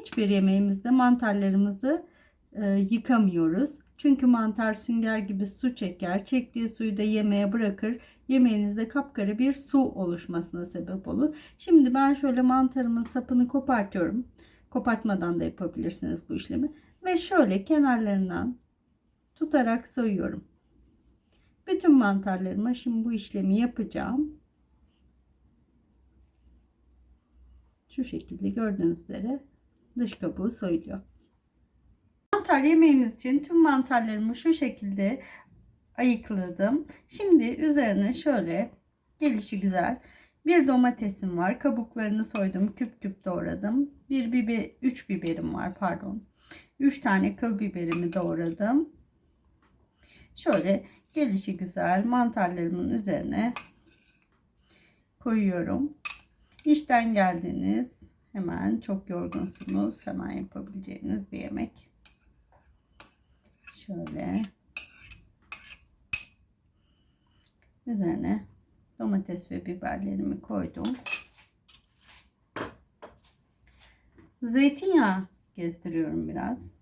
hiçbir yemeğimizde mantarlarımızı e, yıkamıyoruz. Çünkü mantar sünger gibi su çeker. Çektiği suyu da yemeğe bırakır. Yemeğinizde kapkara bir su oluşmasına sebep olur. Şimdi ben şöyle mantarımın sapını kopartıyorum. Kopartmadan da yapabilirsiniz bu işlemi. Ve şöyle kenarlarından tutarak soyuyorum. Bütün mantarlarıma şimdi bu işlemi yapacağım. Şu şekilde gördüğünüz üzere dış kabuğu soyuluyor. Mantar yemeğimiz için tüm mantarlarımı şu şekilde ayıkladım. Şimdi üzerine şöyle gelişi güzel bir domatesim var. Kabuklarını soydum. Küp küp doğradım. Bir biber, üç biberim var pardon. Üç tane kıl biberimi doğradım. Şöyle gelişi güzel mantarlarımın üzerine koyuyorum. İşten geldiniz. Hemen çok yorgunsunuz. Hemen yapabileceğiniz bir yemek. Şöyle. Üzerine domates ve biberlerimi koydum. Zeytinyağı gezdiriyorum biraz.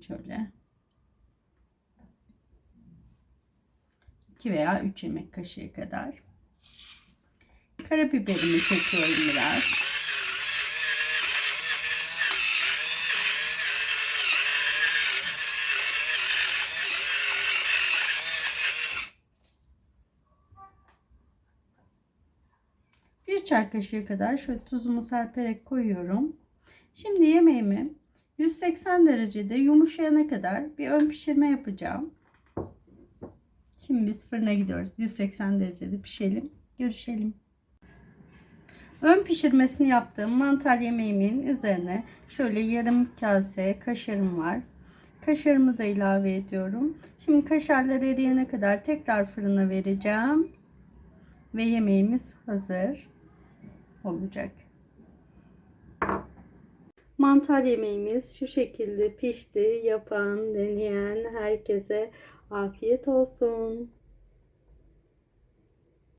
Şöyle. 2 veya 3 yemek kaşığı kadar. Karabiberimi çekiyorum biraz. Bir çay kaşığı kadar şöyle tuzumu serperek koyuyorum. Şimdi yemeğimi 180 derecede yumuşayana kadar bir ön pişirme yapacağım. Şimdi biz fırına gidiyoruz. 180 derecede pişelim. Görüşelim. Ön pişirmesini yaptığım mantar yemeğimin üzerine şöyle yarım kase kaşarım var. Kaşarımı da ilave ediyorum. Şimdi kaşarlar eriyene kadar tekrar fırına vereceğim. Ve yemeğimiz hazır olacak. Mantar yemeğimiz şu şekilde pişti. Yapan, deneyen herkese afiyet olsun.